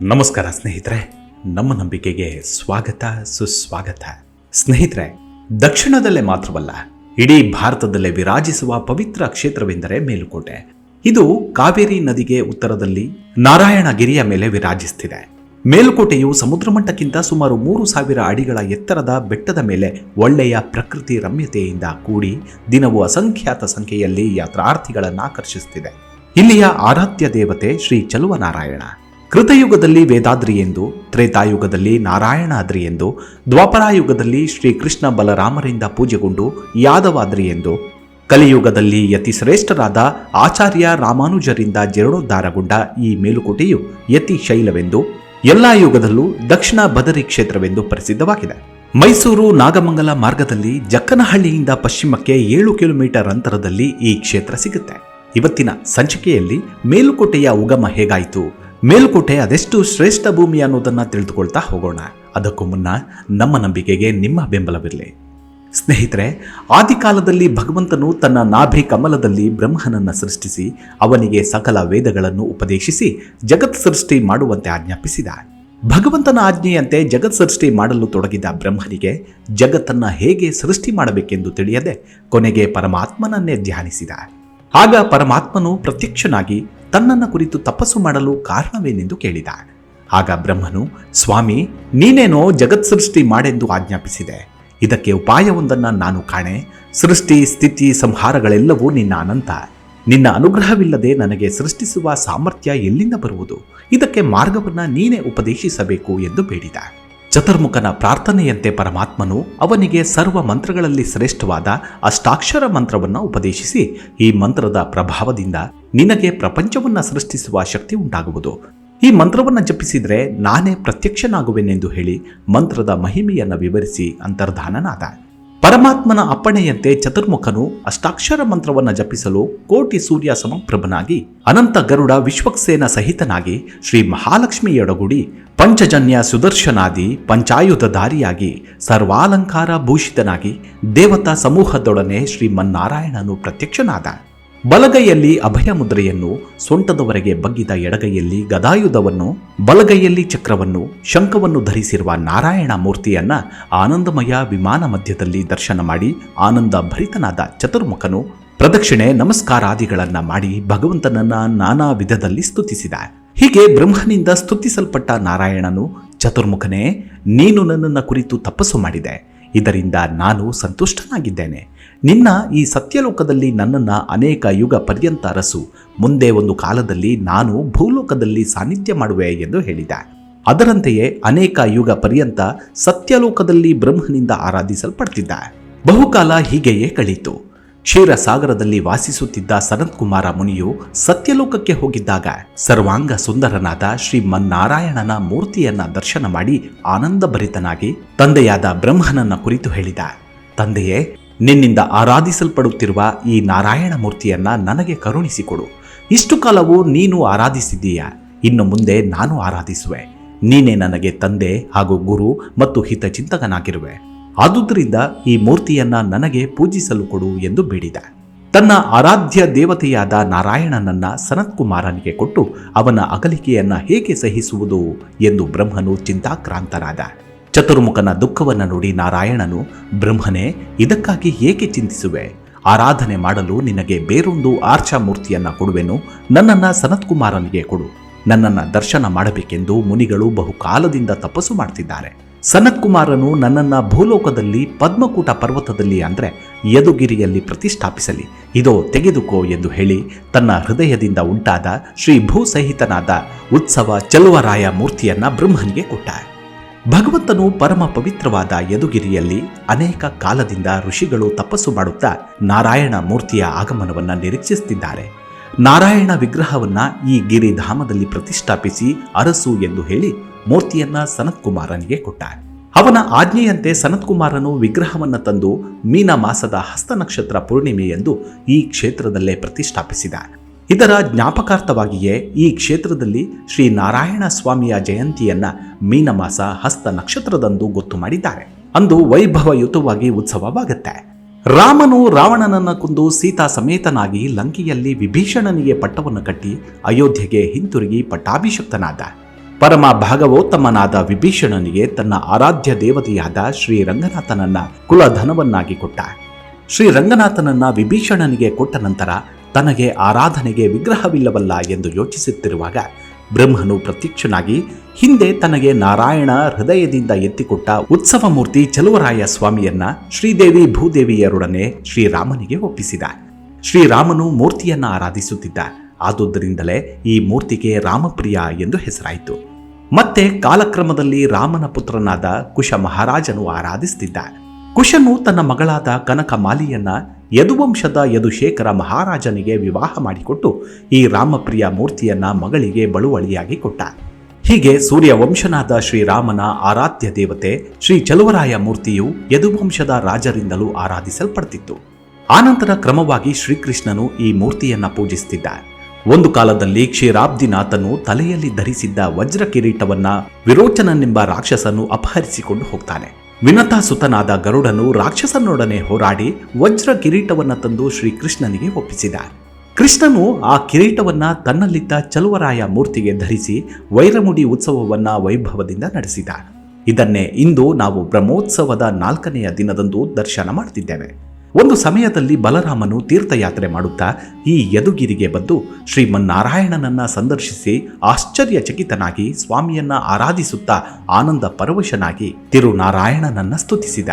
ನಮಸ್ಕಾರ ಸ್ನೇಹಿತರೆ, ನಮ್ಮ ನಂಬಿಕೆಗೆ ಸ್ವಾಗತ, ಸುಸ್ವಾಗತ. ಸ್ನೇಹಿತರೆ, ದಕ್ಷಿಣದಲ್ಲೇ ಮಾತ್ರವಲ್ಲ, ಇಡೀ ಭಾರತದಲ್ಲೇ ವಿರಾಜಿಸುವ ಪವಿತ್ರ ಕ್ಷೇತ್ರವೆಂದರೆ ಮೇಲುಕೋಟೆ. ಇದು ಕಾವೇರಿ ನದಿಗೆ ಉತ್ತರದಲ್ಲಿ ನಾರಾಯಣಗಿರಿಯ ಮೇಲೆ ವಿರಾಜಿಸ್ತಿದೆ. ಮೇಲುಕೋಟೆಯು ಸಮುದ್ರ ಮಟ್ಟಕ್ಕಿಂತ ಸುಮಾರು ಮೂರು ಸಾವಿರ ಅಡಿಗಳ ಎತ್ತರದ ಬೆಟ್ಟದ ಮೇಲೆ ಒಳ್ಳೆಯ ಪ್ರಕೃತಿ ರಮ್ಯತೆಯಿಂದ ಕೂಡಿ ದಿನವೂ ಅಸಂಖ್ಯಾತ ಸಂಖ್ಯೆಯಲ್ಲಿ ಯಾತ್ರಾರ್ಥಿಗಳನ್ನು ಆಕರ್ಷಿಸುತ್ತಿದೆ ಇಲ್ಲಿಯ ಆರಾಧ್ಯ ದೇವತೆ ಶ್ರೀ ಚಲುವನಾರಾಯಣ. ಕೃತಯುಗದಲ್ಲಿ ವೇದಾದ್ರಿ ಎಂದು, ತ್ರೇತಾಯುಗದಲ್ಲಿ ನಾರಾಯಣಾದ್ರಿ ಎಂದು, ದ್ವಾಪರಾಯುಗದಲ್ಲಿ ಶ್ರೀಕೃಷ್ಣ ಬಲರಾಮರಿಂದ ಪೂಜೆಗೊಂಡು ಯಾದವಾದ್ರಿ ಎಂದು, ಕಲಿಯುಗದಲ್ಲಿ ಯತಿ ಶ್ರೇಷ್ಠರಾದ ಆಚಾರ್ಯ ರಾಮಾನುಜರಿಂದ ಜೀರ್ಣೋದ್ಧಾರಗೊಂಡ ಈ ಮೇಲುಕೋಟೆಯು ಯತಿ ಶೈಲವೆಂದು ಎಲ್ಲಾ ಯುಗದಲ್ಲೂ ದಕ್ಷಿಣ ಬದರಿ ಕ್ಷೇತ್ರವೆಂದು ಪ್ರಸಿದ್ಧವಾಗಿದೆ. ಮೈಸೂರು ನಾಗಮಂಗಲ ಮಾರ್ಗದಲ್ಲಿ ಜಕ್ಕನಹಳ್ಳಿಯಿಂದ ಪಶ್ಚಿಮಕ್ಕೆ ಏಳು ಕಿಲೋಮೀಟರ್ ಅಂತರದಲ್ಲಿ ಈ ಕ್ಷೇತ್ರ ಸಿಗುತ್ತೆ. ಇವತ್ತಿನ ಸಂಚಿಕೆಯಲ್ಲಿ ಮೇಲುಕೋಟೆಯ ಉಗಮ ಹೇಗಾಯಿತು? ಮೇಲುಕೋಟೆ ಅದೆಷ್ಟು ಶ್ರೇಷ್ಠ ಭೂಮಿ ಅನ್ನೋದನ್ನು ತಿಳಿದುಕೊಳ್ತಾ ಹೋಗೋಣ. ಅದಕ್ಕೂ ಮುನ್ನ ನಮ್ಮ ನಂಬಿಕೆಗೆ ನಿಮ್ಮ ಬೆಂಬಲವಿರಲಿ. ಸ್ನೇಹಿತರೆ, ಆದಿಕಾಲದಲ್ಲಿ ಭಗವಂತನು ತನ್ನ ನಾಭಿ ಕಮಲದಲ್ಲಿ ಬ್ರಹ್ಮನನ್ನ ಸೃಷ್ಟಿಸಿ ಅವನಿಗೆ ಸಕಲ ವೇದಗಳನ್ನು ಉಪದೇಶಿಸಿ ಜಗತ್ ಸೃಷ್ಟಿ ಮಾಡುವಂತೆ ಆಜ್ಞಾಪಿಸಿದ. ಭಗವಂತನ ಆಜ್ಞೆಯಂತೆ ಜಗತ್ ಸೃಷ್ಟಿ ಮಾಡಲು ತೊಡಗಿದ ಬ್ರಹ್ಮನಿಗೆ ಜಗತ್ತನ್ನ ಹೇಗೆ ಸೃಷ್ಟಿ ಮಾಡಬೇಕೆಂದು ತಿಳಿಯದೆ ಕೊನೆಗೆ ಪರಮಾತ್ಮನನ್ನೇ ಧ್ಯಾನಿಸಿದ. ಆಗ ಪರಮಾತ್ಮನು ಪ್ರತ್ಯಕ್ಷನಾಗಿ ತನ್ನನ್ನ ಕುರಿತು ತಪಸ್ಸು ಮಾಡಲು ಕಾರಣವೇನೆಂದು ಕೇಳಿದ ಆಗ ಬ್ರಹ್ಮನು, ಸ್ವಾಮಿ, ನೀನೇನೋ ಜಗತ್ ಸೃಷ್ಟಿ ಮಾಡೆಂದು ಆಜ್ಞಾಪಿಸಿದೆ. ಇದಕ್ಕೆ ಉಪಾಯವೊಂದನ್ನು ನಾನು ಕಾಣೆ. ಸೃಷ್ಟಿ, ಸ್ಥಿತಿ, ಸಂಹಾರಗಳೆಲ್ಲವೂ ನಿನ್ನ ಅನಂತ ನಿನ್ನ ಅನುಗ್ರಹವಿಲ್ಲದೆ ನನಗೆ ಸೃಷ್ಟಿಸುವ ಸಾಮರ್ಥ್ಯ ಎಲ್ಲಿಂದ ಬರುವುದು? ಇದಕ್ಕೆ ಮಾರ್ಗವನ್ನ ನೀನೇ ಉಪದೇಶಿಸಬೇಕು ಎಂದು ಬೇಡಿದ ಚತುರ್ಮುಖನ ಪ್ರಾರ್ಥನೆಯಂತೆ ಪರಮಾತ್ಮನು ಅವನಿಗೆ ಸರ್ವ ಮಂತ್ರಗಳಲ್ಲಿ ಶ್ರೇಷ್ಠವಾದ ಅಷ್ಟಾಕ್ಷರ ಮಂತ್ರವನ್ನು ಉಪದೇಶಿಸಿ ಈ ಮಂತ್ರದ ಪ್ರಭಾವದಿಂದ ನಿನಗೆ ಪ್ರಪಂಚವನ್ನ ಸೃಷ್ಟಿಸುವ ಶಕ್ತಿ ಉಂಟಾಗುವುದು. ಈ ಮಂತ್ರವನ್ನು ಜಪಿಸಿದರೆ ನಾನೇ ಪ್ರತ್ಯಕ್ಷನಾಗುವೆನೆಂದು ಹೇಳಿ ಮಂತ್ರದ ಮಹಿಮೆಯನ್ನು ವಿವರಿಸಿ ಅಂತರ್ಧಾನನಾದ. ಪರಮಾತ್ಮನ ಅಪ್ಪಣೆಯಂತೆ ಚತುರ್ಮುಖನು ಅಷ್ಟಾಕ್ಷರ ಮಂತ್ರವನ್ನು ಜಪಿಸಲು ಕೋಟಿ ಸೂರ್ಯ ಸಮಪ್ರಭನಾಗಿ, ಅನಂತ ಗರುಡ ವಿಶ್ವಕ್ಸೇನ ಸಹಿತನಾಗಿ ಶ್ರೀ ಮಹಾಲಕ್ಷ್ಮಿಯೊಡಗೂಡಿ ಪಂಚಜನ್ಯ ಸುದರ್ಶನಾದಿ ಪಂಚಾಯುಧಧಾರಿಯಾಗಿ ಸರ್ವಾಲಂಕಾರ ಭೂಷಿತನಾಗಿ ದೇವತಾ ಸಮೂಹದೊಡನೆ ಶ್ರೀಮನ್ನಾರಾಯಣನು ಪ್ರತ್ಯಕ್ಷನಾದ. ಬಲಗೈಯಲ್ಲಿ ಅಭಯ ಮುದ್ರೆಯನ್ನು ಸೊಂಟದವರೆಗೆ ಬಗ್ಗಿದ ಎಡಗೈಯಲ್ಲಿ ಗದಾಯುಧವನ್ನು, ಬಲಗೈಯಲ್ಲಿ ಚಕ್ರವನ್ನು, ಶಂಖವನ್ನು ಧರಿಸಿರುವ ನಾರಾಯಣ ಮೂರ್ತಿಯನ್ನ ಆನಂದಮಯ ವಿಮಾನ ಮಧ್ಯದಲ್ಲಿ ದರ್ಶನ ಮಾಡಿ ಆನಂದ ಭರಿತನಾದ ಚತುರ್ಮುಖನು ಪ್ರದಕ್ಷಿಣೆ ನಮಸ್ಕಾರಾದಿಗಳನ್ನ ಮಾಡಿ ಭಗವಂತನನ್ನ ನಾನಾ ವಿಧದಲ್ಲಿ ಸ್ತುತಿಸಿದ. ಹೀಗೆ ಬ್ರಹ್ಮನಿಂದ ಸ್ತುತಿಸಲ್ಪಟ್ಟ ನಾರಾಯಣನು ಚತುರ್ಮುಖನೇ, ನೀನು ನನ್ನನ್ನು ಕುರಿತು ತಪಸ್ಸು ಮಾಡಿದೆ. ಇದರಿಂದ ನಾನು ಸಂತುಷ್ಟನಾಗಿದ್ದೇನೆ. ನಿನ್ನ ಈ ಸತ್ಯಲೋಕದಲ್ಲಿ ನನ್ನನ್ನು ಅನೇಕ ಯುಗ ಪರ್ಯಂತ ಅರಸು. ಮುಂದೆ ಒಂದು ಕಾಲದಲ್ಲಿ ನಾನು ಭೂಲೋಕದಲ್ಲಿ ಸಾನ್ನಿಧ್ಯ ಮಾಡುವೆ ಎಂದು ಹೇಳಿದ. ಅದರಂತೆಯೇ ಅನೇಕ ಯುಗ ಪರ್ಯಂತ ಸತ್ಯಲೋಕದಲ್ಲಿ ಬ್ರಹ್ಮನಿಂದ ಆರಾಧಿಸಲ್ಪಡ್ತಿದ್ದ. ಬಹುಕಾಲ ಹೀಗೆಯೇ ಕಳೀತು. ಕ್ಷೀರಸಾಗರದಲ್ಲಿ ವಾಸಿಸುತ್ತಿದ್ದ ಸನತ್ಕುಮಾರ ಮುನಿಯು ಸತ್ಯಲೋಕಕ್ಕೆ ಹೋಗಿದ್ದಾಗ ಸರ್ವಾಂಗ ಸುಂದರನಾದ ಶ್ರೀಮನ್ನಾರಾಯಣನ ಮೂರ್ತಿಯನ್ನ ದರ್ಶನ ಮಾಡಿ ಆನಂದಭರಿತನಾಗಿ ತಂದೆಯಾದ ಬ್ರಹ್ಮನನ್ನ ಕುರಿತು ಹೇಳಿದ. ತಂದೆಯೇ ನಿನ್ನಿಂದ ಆರಾಧಿಸಲ್ಪಡುತ್ತಿರುವ ಈ ನಾರಾಯಣ ಮೂರ್ತಿಯನ್ನ ನನಗೆ ಕರುಣಿಸಿಕೊಡು. ಇಷ್ಟು ಕಾಲವು ನೀನು ಆರಾಧಿಸಿದ್ದೀಯ? ಇನ್ನು ಮುಂದೆ ನಾನು ಆರಾಧಿಸುವೆ. ನೀನೇ ನನಗೆ ತಂದೆ ಹಾಗೂ ಗುರು ಮತ್ತು ಹಿತಚಿಂತಕನಾಗಿರುವೆ ಆದುದರಿಂದ ಈ ಮೂರ್ತಿಯನ್ನ ನನಗೆ ಪೂಜಿಸಲು ಕೊಡು ಎಂದು ಬೇಡಿದ. ತನ್ನ ಆರಾಧ್ಯ ದೇವತೆಯಾದ ನಾರಾಯಣನನ್ನ ಸನತ್ಕುಮಾರನಿಗೆ ಕೊಟ್ಟು ಅವನ ಅಗಲಿಕೆಯನ್ನ ಹೇಗೆ ಸಹಿಸುವುದು ಎಂದು ಬ್ರಹ್ಮನು ಚಿಂತಾಕ್ರಾಂತನಾದ. ಚತುರ್ಮುಖನ ದುಃಖವನ್ನು ನೋಡಿ ನಾರಾಯಣನು, ಬ್ರಹ್ಮನೇ, ಇದಕ್ಕಾಗಿ ಏಕೆ ಚಿಂತಿಸುವೆ? ಆರಾಧನೆ ಮಾಡಲು ನಿನಗೆ ಬೇರೊಂದು ಆರ್ಚಾ ಮೂರ್ತಿಯನ್ನ ಕೊಡುವೆನು? ನನ್ನನ್ನ ಸನತ್ಕುಮಾರನಿಗೆ ಕೊಡು. ನನ್ನನ್ನ ದರ್ಶನ ಮಾಡಬೇಕೆಂದು ಮುನಿಗಳು ಬಹುಕಾಲದಿಂದ ತಪಸ್ಸು ಮಾಡ್ತಿದ್ದಾರೆ. ಸನತ್ಕುಮಾರನು ನನ್ನನ್ನ ಭೂಲೋಕದಲ್ಲಿ, ಪದ್ಮಕೂಟ ಪರ್ವತದಲ್ಲಿ ಅಂದ್ರೆ ಯದುಗಿರಿಯಲ್ಲಿ ಪ್ರತಿಷ್ಠಾಪಿಸಲಿ. ಇದೋ, ತೆಗೆದುಕೋ ಎಂದು ಹೇಳಿ ತನ್ನ ಹೃದಯದಿಂದ ಉಂಟಾದ ಶ್ರೀ ಭೂಸಹಿತನಾದ ಉತ್ಸವ ಚಲುವರಾಯ ಮೂರ್ತಿಯನ್ನ ಬ್ರಹ್ಮನಿಗೆ ಕೊಟ್ಟ. ಭಗವಂತನು ಪರಮ ಪವಿತ್ರವಾದ ಯದುಗಿರಿಯಲ್ಲಿ ಅನೇಕ ಕಾಲದಿಂದ ಋಷಿಗಳು ತಪಸ್ಸು ಮಾಡುತ್ತಾ ನಾರಾಯಣ ಮೂರ್ತಿಯ ಆಗಮನವನ್ನು ನಿರೀಕ್ಷಿಸುತ್ತಿದ್ದಾರೆ ನಾರಾಯಣ ವಿಗ್ರಹವನ್ನ ಈ ಗಿರಿಧಾಮದಲ್ಲಿ ಪ್ರತಿಷ್ಠಾಪಿಸಿ ಅರಸು ಎಂದು ಹೇಳಿ ಮೂರ್ತಿಯನ್ನ ಸನತ್ಕುಮಾರನಿಗೆ ಕೊಟ್ಟ ಅವನ ಆಜ್ಞೆಯಂತೆ ಸನತ್ಕುಮಾರನು ವಿಗ್ರಹವನ್ನ ತಂದು ಮೀನ ಮಾಸದ ಹಸ್ತ ನಕ್ಷತ್ರ ಪೂರ್ಣಿಮೆಯೆಂದು ಈ ಕ್ಷೇತ್ರದಲ್ಲೇ ಪ್ರತಿಷ್ಠಾಪಿಸಿದ ಇದರ ಜ್ಞಾಪಕಾರ್ಥವಾಗಿಯೇ ಈ ಕ್ಷೇತ್ರದಲ್ಲಿ ಶ್ರೀ ನಾರಾಯಣ ಸ್ವಾಮಿಯ ಜಯಂತಿಯನ್ನ ಮೀನಮಾಸ ಹಸ್ತ ನಕ್ಷತ್ರದಂದು ಗೊತ್ತು ಮಾಡಿದ್ದಾರೆ. ಅಂದು ವೈಭವಯುತವಾಗಿ ಉತ್ಸವವಾಗುತ್ತೆ. ರಾಮನು ರಾವಣನನ್ನ ಕುಂದು ಸೀತಾ ಸಮೇತನಾಗಿ ಲಂಕೆಯಲ್ಲಿ ವಿಭೀಷಣನಿಗೆ ಪಟ್ಟವನ್ನು ಕಟ್ಟಿ ಅಯೋಧ್ಯೆಗೆ ಹಿಂತಿರುಗಿ ಪಟ್ಟಾಭಿಷಕ್ತನಾದ. ಪರಮ ಭಾಗವೋತ್ತಮನಾದ ವಿಭೀಷಣನಿಗೆ ತನ್ನ ಆರಾಧ್ಯ ದೇವತೆಯಾದ ಶ್ರೀ ರಂಗನಾಥನನ್ನ ಕುಲಧನವನ್ನಾಗಿ ಕೊಟ್ಟ. ಶ್ರೀ ರಂಗನಾಥನನ್ನ ವಿಭೀಷಣನಿಗೆ ಕೊಟ್ಟ ನಂತರ ತನಗೆ ಆರಾಧನೆಗೆ ವಿಗ್ರಹವಿಲ್ಲವಲ್ಲ ಎಂದು ಯೋಚಿಸುತ್ತಿರುವಾಗ ಬ್ರಹ್ಮನು ಪ್ರತ್ಯಕ್ಷನಾಗಿ ಹಿಂದೆ ತನಗೆ ನಾರಾಯಣ ಹೃದಯದಿಂದ ಎತ್ತಿಕೊಟ್ಟ ಉತ್ಸವ ಮೂರ್ತಿ ಚಲುವರಾಯ ಸ್ವಾಮಿಯನ್ನ ಶ್ರೀದೇವಿ ಭೂದೇವಿಯರೊಡನೆ ಶ್ರೀರಾಮನಿಗೆ ಒಪ್ಪಿಸಿದ. ಶ್ರೀರಾಮನು ಮೂರ್ತಿಯನ್ನ ಆರಾಧಿಸುತ್ತಿದ್ದ. ಆದುದರಿಂದಲೇ ಈ ಮೂರ್ತಿಗೆ ರಾಮಪ್ರಿಯ ಎಂದು ಹೆಸರಾಯಿತು. ಮತ್ತೆ ಕಾಲಕ್ರಮದಲ್ಲಿ ರಾಮನ ಪುತ್ರನಾದ ಕುಶ ಮಹಾರಾಜನು ಆರಾಧಿಸುತ್ತಿದ್ದ ಕುಶನು ತನ್ನ ಮಗಳಾದ ಕನಕ ಮಾಲಿಯನ್ನ ಯದುವಂಶದ ಯದುಶೇಖರ ಮಹಾರಾಜನಿಗೆ ವಿವಾಹ ಮಾಡಿಕೊಟ್ಟು ಈ ರಾಮಪ್ರಿಯ ಮೂರ್ತಿಯನ್ನ ಮಗಳಿಗೆ ಬಳುವಳಿಯಾಗಿ ಕೊಟ್ಟ. ಹೀಗೆ ಸೂರ್ಯವಂಶನಾದ ಶ್ರೀರಾಮನ ಆರಾಧ್ಯ ದೇವತೆ ಶ್ರೀ ಚಲುವರಾಯ ಮೂರ್ತಿಯು ಯದುವಂಶದ ರಾಜರಿಂದಲೂ ಆರಾಧಿಸಲ್ಪಡ್ತಿತ್ತು. ಆನಂತರ ಕ್ರಮವಾಗಿ ಶ್ರೀಕೃಷ್ಣನು ಈ ಮೂರ್ತಿಯನ್ನ ಪೂಜಿಸುತ್ತಿದ್ದ ಒಂದು ಕಾಲದಲ್ಲಿ ಕ್ಷೀರಾಬ್ದಿನಾಥನು ತಲೆಯಲ್ಲಿ ಧರಿಸಿದ್ದ ವಜ್ರ ಕಿರೀಟವನ್ನ ವಿರೋಚನನೆಂಬ ರಾಕ್ಷಸನು ಅಪಹರಿಸಿಕೊಂಡು ಹೋಗ್ತಾನೆ. ವಿನತಾಸುತನಾದ ಗರುಡನು ರಾಕ್ಷಸನೊಡನೆ ಹೋರಾಡಿ ವಜ್ರ ಕಿರೀಟವನ್ನು ತಂದು ಶ್ರೀಕೃಷ್ಣನಿಗೆ ಒಪ್ಪಿಸಿದ. ಕೃಷ್ಣನು ಆ ಕಿರೀಟವನ್ನ ತನ್ನಲ್ಲಿದ್ದ ಚಲುವರಾಯ ಮೂರ್ತಿಗೆ ಧರಿಸಿ ವೈರಮುಡಿ ಉತ್ಸವವನ್ನ ವೈಭವದಿಂದ ನಡೆಸಿದ. ಇದನ್ನೇ ಇಂದು ನಾವು ಬ್ರಹ್ಮೋತ್ಸವದ ನಾಲ್ಕನೆಯ ದಿನದಂದು ದರ್ಶನ ಮಾಡ್ತಿದ್ದೇವೆ. ಒಂದು ಸಮಯದಲ್ಲಿ ಬಲರಾಮನು ತೀರ್ಥಯಾತ್ರೆ ಮಾಡುತ್ತಾ ಈ ಯದುಗಿರಿಗೆ ಬಂದು ಶ್ರೀಮನ್ನಾರಾಯಣನನ್ನ ಸಂದರ್ಶಿಸಿ ಆಶ್ಚರ್ಯಚಕಿತನಾಗಿ ಸ್ವಾಮಿಯನ್ನ ಆರಾಧಿಸುತ್ತಾ ಆನಂದ ಪರವಶನಾಗಿ ತಿರುನಾರಾಯಣನನ್ನ ಸ್ತುತಿಸಿದ.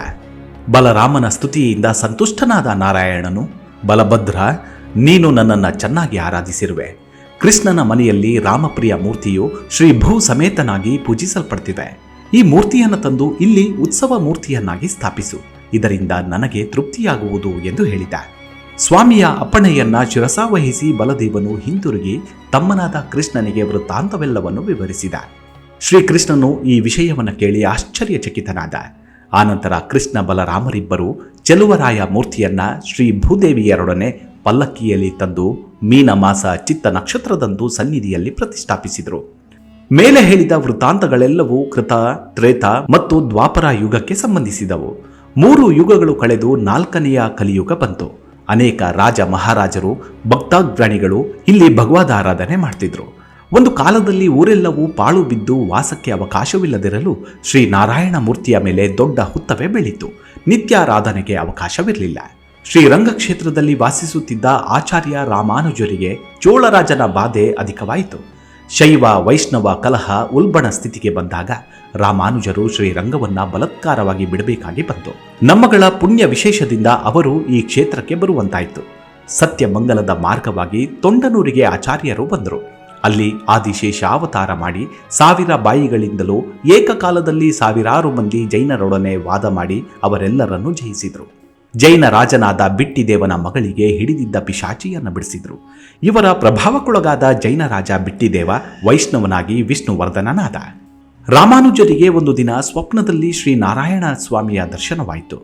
ಬಲರಾಮನ ಸ್ತುತಿಯಿಂದ ಸಂತುಷ್ಟನಾದ ನಾರಾಯಣನು, ಬಲಭದ್ರ, ನೀನು ನನ್ನನ್ನು ಚೆನ್ನಾಗಿ ಆರಾಧಿಸಿರುವೆ. ಕೃಷ್ಣನ ಮನೆಯಲ್ಲಿ ರಾಮಪ್ರಿಯ ಮೂರ್ತಿಯು ಶ್ರೀ ಭೂ ಸಮೇತನಾಗಿ ಪೂಜಿಸಲ್ಪಡ್ತಿದೆ. ಈ ಮೂರ್ತಿಯನ್ನು ತಂದು ಇಲ್ಲಿ ಉತ್ಸವ ಮೂರ್ತಿಯನ್ನಾಗಿ ಸ್ಥಾಪಿಸು. ಇದರಿಂದ ನನಗೆ ತೃಪ್ತಿಯಾಗುವುದು ಎಂದು ಹೇಳಿದ ಸ್ವಾಮಿಯ ಅಪ್ಪಣೆಯನ್ನ ಶಿರಸಾವಹಿಸಿ ಬಲದೇವನು ಹಿಂತಿರುಗಿ ತಮ್ಮನಾದ ಕೃಷ್ಣನಿಗೆ ವೃತ್ತಾಂತವೆಲ್ಲವನ್ನು ವಿವರಿಸಿದ ಶ್ರೀಕೃಷ್ಣನು ಈ ವಿಷಯವನ್ನು ಕೇಳಿ ಆಶ್ಚರ್ಯಚಕಿತನಾದ. ಆನಂತರ ಕೃಷ್ಣ ಬಲರಾಮರಿಬ್ಬರು ಚೆಲುವರಾಯ ಮೂರ್ತಿಯನ್ನ ಶ್ರೀ ಭೂದೇವಿಯರೊಡನೆ ಪಲ್ಲಕ್ಕಿಯಲ್ಲಿ ತಂದು ಮೀನ ಮಾಸ ಚಿತ್ತ ನಕ್ಷತ್ರದಂದು ಸನ್ನಿಧಿಯಲ್ಲಿ ಪ್ರತಿಷ್ಠಾಪಿಸಿದರು. ಮೇಲೆ ಹೇಳಿದ ವೃತ್ತಾಂತಗಳೆಲ್ಲವೂ ಕೃತ, ತ್ರೇತ ಮತ್ತು ದ್ವಾಪರ ಯುಗಕ್ಕೆ ಸಂಬಂಧಿಸಿದವು. ಮೂರು ಯುಗಗಳು ಕಳೆದು ನಾಲ್ಕನೆಯ ಕಲಿಯುಗ ಬಂತು. ಅನೇಕ ರಾಜ ಮಹಾರಾಜರು ಭಕ್ತಾಗ್ರಣಿಗಳು ಇಲ್ಲಿ ಭಗವದ್ ಆರಾಧನೆ ಮಾಡ್ತಿದ್ರು. ಒಂದು ಕಾಲದಲ್ಲಿ ಊರೆಲ್ಲವೂ ಪಾಳು ಬಿದ್ದು ವಾಸಕ್ಕೆ ಅವಕಾಶವಿಲ್ಲದಿರಲು ಶ್ರೀ ನಾರಾಯಣ ಮೂರ್ತಿಯ ಮೇಲೆ ದೊಡ್ಡ ಹುತ್ತವೇ ಬೆಳೀತು. ನಿತ್ಯಾರಾಧನೆಗೆ ಅವಕಾಶವಿರಲಿಲ್ಲ. ಶ್ರೀರಂಗಕ್ಷೇತ್ರದಲ್ಲಿ ವಾಸಿಸುತ್ತಿದ್ದ ಆಚಾರ್ಯ ರಾಮಾನುಜರಿಗೆ ಚೋಳರಾಜನ ಬಾಧೆ ಅಧಿಕವಾಯಿತು. ಶೈವ, ವೈಷ್ಣವ, ಕಲಹ ಉಲ್ಬಣ ಸ್ಥಿತಿಗೆ ಬಂದಾಗ ರಾಮಾನುಜರು ಶ್ರೀರಂಗವನ್ನ ಬಲತ್ಕಾರವಾಗಿ ಬಿಡಬೇಕಾಗಿ ಬಂತು. ನಮ್ಮಗಳ ಪುಣ್ಯ ವಿಶೇಷದಿಂದ ಅವರು ಈ ಕ್ಷೇತ್ರಕ್ಕೆ ಬರುವಂತಾಯಿತು. ಸತ್ಯಮಂಗಲದ ಮಾರ್ಗವಾಗಿ ತೊಂಡನೂರಿಗೆ ಆಚಾರ್ಯರು ಬಂದರು. ಅಲ್ಲಿ ಆದಿಶೇಷ ಅವತಾರ ಮಾಡಿ ಸಾವಿರ ಬಾಯಿಗಳಿಂದಲೂ ಏಕಕಾಲದಲ್ಲಿ ಸಾವಿರಾರು ಮಂದಿ ಜೈನರೊಡನೆ ವಾದ ಮಾಡಿ ಅವರೆಲ್ಲರನ್ನೂ ಜಯಿಸಿದರು. ಜೈನ ರಾಜನಾದ ಬಿಟ್ಟಿದೇವನ ಮಗಳಿಗೆ ಹಿಡಿದಿದ್ದ ಪಿಶಾಚಿಯನ್ನು ಬಿಡಿಸಿದ್ರು. ಇವರ ಪ್ರಭಾವಕ್ಕೊಳಗಾದ ಜೈನ ರಾಜ ಬಿಟ್ಟಿದೇವ ವೈಷ್ಣವನಾಗಿ ವಿಷ್ಣುವರ್ಧನನಾದ. ರಾಮಾನುಜರಿಗೆ ಒಂದು ದಿನ ಸ್ವಪ್ನದಲ್ಲಿ ಶ್ರೀ ನಾರಾಯಣ ಸ್ವಾಮಿಯ ದರ್ಶನವಾಯಿತು.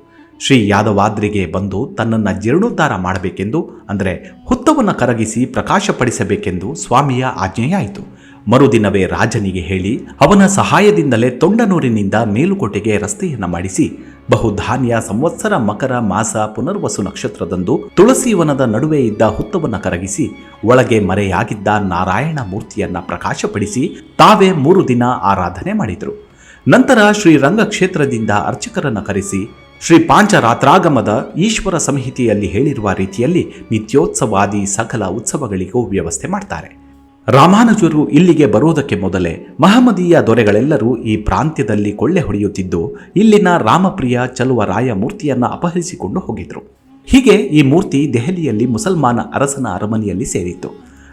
ಶ್ರೀ ಯಾದವಾದ್ರಿಗೆ ಬಂದು ತನ್ನನ್ನು ಜೀರ್ಣೋದ್ಧಾರ ಮಾಡಬೇಕೆಂದು, ಅಂದರೆ ಹುತ್ತವನ್ನು ಕರಗಿಸಿ ಪ್ರಕಾಶಪಡಿಸಬೇಕೆಂದು ಸ್ವಾಮಿಯ ಆಜ್ಞೆಯಾಯಿತು. ಮರುದಿನವೇ ರಾಜನಿಗೆ ಹೇಳಿ, ಅವನ ಸಹಾಯದಿಂದಲೇ ತೊಂಡನೂರಿನಿಂದ ಮೇಲುಕೋಟೆಗೆ ರಸ್ತೆಯನ್ನು ಮಾಡಿಸಿ, ಬಹುಧಾನ್ಯ ಸಂವತ್ಸರ ಮಕರ ಮಾಸ ಪುನರ್ವಸು ನಕ್ಷತ್ರದಂದು ತುಳಸಿವನದ ನಡುವೆ ಇದ್ದ ಹುತ್ತವನ್ನು ಕರಗಿಸಿ, ಒಳಗೆ ಮರೆಯಾಗಿದ್ದ ನಾರಾಯಣ ಮೂರ್ತಿಯನ್ನ ಪ್ರಕಾಶಪಡಿಸಿ ತಾವೇ ಮೂರು ದಿನ ಆರಾಧನೆ ಮಾಡಿದರು. ನಂತರ ಶ್ರೀರಂಗ ಕ್ಷೇತ್ರದಿಂದ ಅರ್ಚಕರನ್ನು ಕರೆಸಿ, ಶ್ರೀ ಪಾಂಚರಾತ್ರಾಗಮದ ಈಶ್ವರ ಸಂಹಿತೆಯಲ್ಲಿ ಹೇಳಿರುವ ರೀತಿಯಲ್ಲಿ ನಿತ್ಯೋತ್ಸವಾದಿ ಸಕಲ ಉತ್ಸವಗಳಿಗೂ ವ್ಯವಸ್ಥೆ ಮಾಡ್ತಾರೆ. ರಾಮಾನುಜರು ಇಲ್ಲಿಗೆ ಬರುವುದಕ್ಕೆ ಮೊದಲೇ ಮಹಮ್ಮದೀಯ ದೊರೆಗಳೆಲ್ಲರೂ ಈ ಪ್ರಾಂತ್ಯದಲ್ಲಿ ಕೊಳ್ಳೆ ಹೊಡೆಯುತ್ತಿದ್ದು, ಇಲ್ಲಿನ ರಾಮಪ್ರಿಯ ಚಲುವರಾಯ ಮೂರ್ತಿಯನ್ನು ಅಪಹರಿಸಿಕೊಂಡು ಹೋಗಿದ್ರು. ಹೀಗೆ ಈ ಮೂರ್ತಿ ದೆಹಲಿಯಲ್ಲಿ ಮುಸಲ್ಮಾನ ಅರಸನ ಅರಮನೆಯಲ್ಲಿ ಸೇರಿತ್ತು.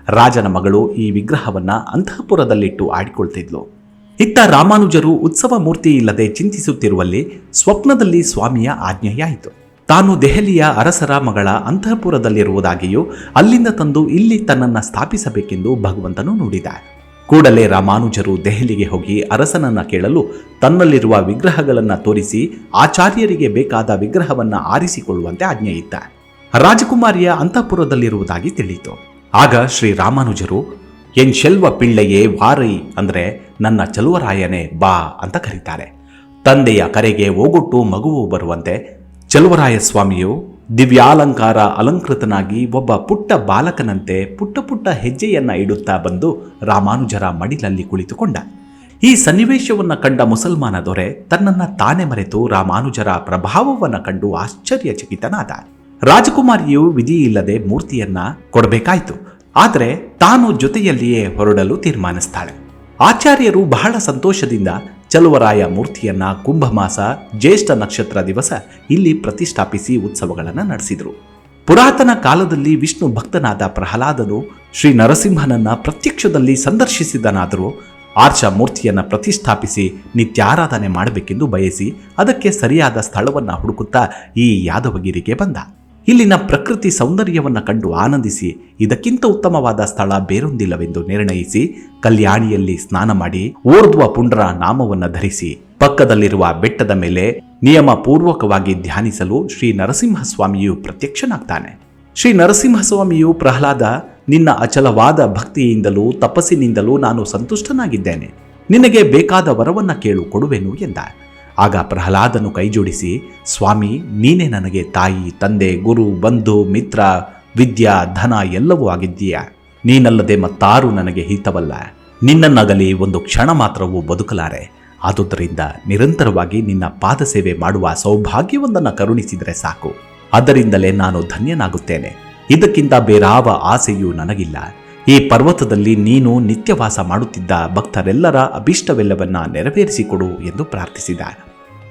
ರಾಜನ ಮಗಳು ಈ ವಿಗ್ರಹವನ್ನು ಅಂತಃಪುರದಲ್ಲಿಟ್ಟು ಆಡಿಕೊಳ್ತಿದ್ಲು. ಇತ್ತ ರಾಮಾನುಜರು ಉತ್ಸವ ಮೂರ್ತಿ ಇಲ್ಲದೆ ಚಿಂತಿಸುತ್ತಿರುವಲ್ಲಿ ಸ್ವಪ್ನದಲ್ಲಿ ಸ್ವಾಮಿಯ ಆಜ್ಞೆಯಾಯಿತು. ತಾನು ದೆಹಲಿಯ ಅರಸರ ಮಗಳ ಅಂತಃಪುರದಲ್ಲಿರುವುದಾಗಿಯೂ ಅಲ್ಲಿಂದ ತಂದು ಇಲ್ಲಿ ತನ್ನನ್ನು ಸ್ಥಾಪಿಸಬೇಕೆಂದು ಭಗವಂತನು ನುಡಿದ ಕೂಡಲೇ ರಾಮಾನುಜರು ದೆಹಲಿಗೆ ಹೋಗಿ ಅರಸನನ್ನ ಕೇಳಲು ತನ್ನಲ್ಲಿರುವ ವಿಗ್ರಹಗಳನ್ನು ತೋರಿಸಿ ಆಚಾರ್ಯರಿಗೆ ಬೇಕಾದ ವಿಗ್ರಹವನ್ನ ಆರಿಸಿಕೊಳ್ಳುವಂತೆ ಆಜ್ಞೆಯಿದ್ದ ರಾಜಕುಮಾರಿಯ ಅಂತಃಪುರದಲ್ಲಿರುವುದಾಗಿ ತಿಳಿಯಿತು. ಆಗ ಶ್ರೀ ರಾಮಾನುಜರು, ಎನ್ ಶೆಲ್ವ ಪಿಳ್ಳೆಯೇ ವಾರೈ ಅಂದರೆ ನನ್ನ ಚಲುವರಾಯನೇ ಬಾ ಅಂತ ಕರೀತಾರೆ. ತಂದೆಯ ಕರೆಗೆ ಓಗೊಟ್ಟು ಮಗುವು ಬರುವಂತೆ ಚಲುವರಾಯ ಸ್ವಾಮಿಯು ದಿವ್ಯಾಲಂಕಾರ ಅಲಂಕೃತನಾಗಿ ಒಬ್ಬ ಪುಟ್ಟ ಬಾಲಕನಂತೆ ಪುಟ್ಟ ಪುಟ್ಟ ಹೆಜ್ಜೆಯನ್ನ ಇಡುತ್ತಾ ಬಂದು ರಾಮಾನುಜರ ಮಡಿಲಲ್ಲಿ ಕುಳಿತುಕೊಂಡ. ಈ ಸನ್ನಿವೇಶವನ್ನು ಕಂಡ ಮುಸಲ್ಮಾನ ದೊರೆ ತನ್ನನ್ನ ತಾನೇ ಮರೆತು ರಾಮಾನುಜರ ಪ್ರಭಾವವನ್ನು ಕಂಡು ಆಶ್ಚರ್ಯಚಕಿತನಾದ. ರಾಜಕುಮಾರಿಯು ವಿಧಿಯಿಲ್ಲದೆ ಮೂರ್ತಿಯನ್ನ ಕೊಡಬೇಕಾಯಿತು. ಆದರೆ ತಾನು ಜೊತೆಯಲ್ಲಿಯೇ ಹೊರಡಲು ತೀರ್ಮಾನಿಸ್ತಾಳೆ. ಆಚಾರ್ಯರು ಬಹಳ ಸಂತೋಷದಿಂದ ಚಲುವರಾಯ ಮೂರ್ತಿಯನ್ನ ಕುಂಭಮಾಸ ಜ್ಯೇಷ್ಠ ನಕ್ಷತ್ರ ದಿವಸ ಇಲ್ಲಿ ಪ್ರತಿಷ್ಠಾಪಿಸಿ ಉತ್ಸವಗಳನ್ನು ನಡೆಸಿದರು. ಪುರಾತನ ಕಾಲದಲ್ಲಿ ವಿಷ್ಣು ಭಕ್ತನಾದ ಪ್ರಹ್ಲಾದನು ಶ್ರೀ ನರಸಿಂಹನನ್ನ ಪ್ರತ್ಯಕ್ಷದಲ್ಲಿ ಸಂದರ್ಶಿಸಿದನಾದರೂ ಆರ್ಷ ಮೂರ್ತಿಯನ್ನ ಪ್ರತಿಷ್ಠಾಪಿಸಿ ನಿತ್ಯಾರಾಧನೆ ಮಾಡಬೇಕೆಂದು ಬಯಸಿ ಅದಕ್ಕೆ ಸರಿಯಾದ ಸ್ಥಳವನ್ನ ಹುಡುಕುತ್ತಾ ಈ ಯಾದವಗಿರಿಗೆ ಬಂದ. ಇಲ್ಲಿನ ಪ್ರಕೃತಿ ಸೌಂದರ್ಯವನ್ನ ಕಂಡು ಆನಂದಿಸಿ, ಇದಕ್ಕಿಂತ ಉತ್ತಮವಾದ ಸ್ಥಳ ಬೇರೊಂದಿಲ್ಲವೆಂದು ನಿರ್ಣಯಿಸಿ, ಕಲ್ಯಾಣಿಯಲ್ಲಿ ಸ್ನಾನ ಮಾಡಿ, ಓರ್ಧ್ವ ಪುಂಡ್ರ ನಾಮವನ್ನ ಧರಿಸಿ, ಪಕ್ಕದಲ್ಲಿರುವ ಬೆಟ್ಟದ ಮೇಲೆ ನಿಯಮ ಪೂರ್ವಕವಾಗಿ ಧ್ಯಾನಿಸಲು ಶ್ರೀ ನರಸಿಂಹಸ್ವಾಮಿಯು ಪ್ರತ್ಯಕ್ಷನಾಗ್ತಾನೆ. ಶ್ರೀ ನರಸಿಂಹಸ್ವಾಮಿಯು ಪ್ರಹ್ಲಾದ, ನಿನ್ನ ಅಚಲವಾದ ಭಕ್ತಿಯಿಂದಲೂ ತಪಸ್ಸಿನಿಂದಲೂ ನಾನು ಸಂತುಷ್ಟನಾಗಿದ್ದೇನೆ. ನಿನಗೆ ಬೇಕಾದ ವರವನ್ನ ಕೇಳು ಕೊಡುವೆನು ಎಂದ. ಆಗ ಪ್ರಹ್ಲಾದನು ಕೈಜೋಡಿಸಿ, ಸ್ವಾಮಿ, ನೀನೇ ನನಗೆ ತಾಯಿ, ತಂದೆ, ಗುರು, ಬಂಧು, ಮಿತ್ರ, ವಿದ್ಯಾ, ಧನ ಎಲ್ಲವೂ ಆಗಿದ್ದೀಯ? ನೀನಲ್ಲದೆ ಮತ್ತಾರೂ ನನಗೆ ಹಿತವಲ್ಲ. ನಿನ್ನನ್ನಾಗಲಿ ಒಂದು ಕ್ಷಣ ಮಾತ್ರವೂ ಬದುಕಲಾರೆ. ಆದುದರಿಂದ ನಿರಂತರವಾಗಿ ನಿನ್ನ ಪಾದ ಸೇವೆ ಮಾಡುವ ಸೌಭಾಗ್ಯವೊಂದನ್ನು ಕರುಣಿಸಿದರೆ ಸಾಕು. ಅದರಿಂದಲೇ ನಾನು ಧನ್ಯನಾಗುತ್ತೇನೆ. ಇದಕ್ಕಿಂತ ಬೇರಾವ ಆಸೆಯೂ ನನಗಿಲ್ಲ. ಈ ಪರ್ವತದಲ್ಲಿ ನೀನು ನಿತ್ಯವಾಸ ಮಾಡುತ್ತಿದ್ದ ಭಕ್ತರೆಲ್ಲರ ಅಭಿಷ್ಟವೆಲ್ಲವನ್ನ ನೆರವೇರಿಸಿಕೊಡು ಎಂದು ಪ್ರಾರ್ಥಿಸಿದ.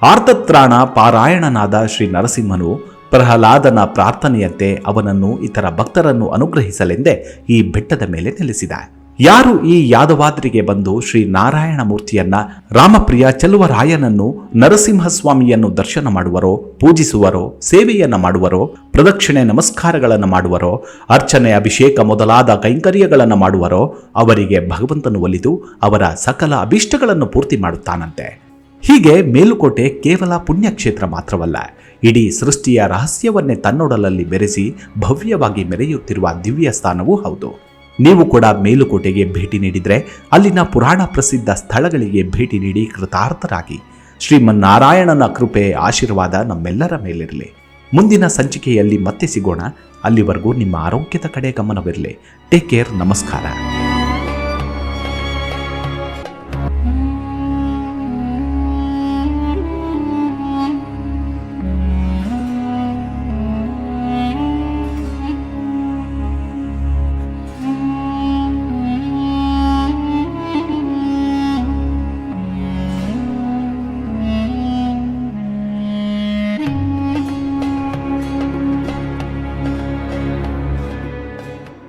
ಆರ್ತತ್ರಾಣ ಪಾರಾಯಣನಾದ ಶ್ರೀ ನರಸಿಂಹನು ಪ್ರಹ್ಲಾದನ ಪ್ರಾರ್ಥನೆಯಂತೆ ಅವನನ್ನು ಇತರ ಭಕ್ತರನ್ನು ಅನುಗ್ರಹಿಸಲೆಂದೇ ಈ ಬೆಟ್ಟದ ಮೇಲೆ ನೆಲೆಸಿದ. ಯಾರು ಈ ಯಾದವಾದ್ರಿಗೆ ಬಂದು ಶ್ರೀ ನಾರಾಯಣ ಮೂರ್ತಿಯನ್ನ ರಾಮಪ್ರಿಯ ಚೆಲುವರಾಯನನ್ನು, ನರಸಿಂಹಸ್ವಾಮಿಯನ್ನು ದರ್ಶನ ಮಾಡುವರೋ, ಪೂಜಿಸುವರೋ, ಸೇವೆಯನ್ನ ಮಾಡುವರೋ, ಪ್ರದಕ್ಷಿಣೆ ನಮಸ್ಕಾರಗಳನ್ನು ಮಾಡುವರೋ, ಅರ್ಚನೆ ಅಭಿಷೇಕ ಮೊದಲಾದ ಕೈಂಕರ್ಯಗಳನ್ನು ಮಾಡುವರೋ, ಅವರಿಗೆ ಭಗವಂತನು ಒಲಿದು ಅವರ ಸಕಲ ಅಭಿಷ್ಟಗಳನ್ನು ಪೂರ್ತಿ ಮಾಡುತ್ತಾನಂತೆ. ಹೀಗೆ ಮೇಲುಕೋಟೆ ಕೇವಲ ಪುಣ್ಯಕ್ಷೇತ್ರ ಮಾತ್ರವಲ್ಲ, ಇಡೀ ಸೃಷ್ಟಿಯ ರಹಸ್ಯವನ್ನೇ ತನ್ನೊಡಲಲ್ಲಿ ಬೆರೆಸಿ ಭವ್ಯವಾಗಿ ಮೆರೆಯುತ್ತಿರುವ ದಿವ್ಯ ಸ್ಥಾನವೂ ಹೌದು. ನೀವು ಕೂಡ ಮೇಲುಕೋಟೆಗೆ ಭೇಟಿ ನೀಡಿದರೆ ಅಲ್ಲಿನ ಪುರಾಣ ಪ್ರಸಿದ್ಧ ಸ್ಥಳಗಳಿಗೆ ಭೇಟಿ ನೀಡಿ ಕೃತಾರ್ಥರಾಗಿ. ಶ್ರೀಮನ್ನಾರಾಯಣನ ಕೃಪೆ ಆಶೀರ್ವಾದ ನಮ್ಮೆಲ್ಲರ ಮೇಲಿರಲಿ. ಮುಂದಿನ ಸಂಚಿಕೆಯಲ್ಲಿ ಮತ್ತೆ ಸಿಗೋಣ. ಅಲ್ಲಿವರೆಗೂ ನಿಮ್ಮ ಆರೋಗ್ಯದ ಕಡೆ ಗಮನವಿರಲಿ. ಟೇಕ್ ಕೇರ್ ನಮಸ್ಕಾರ.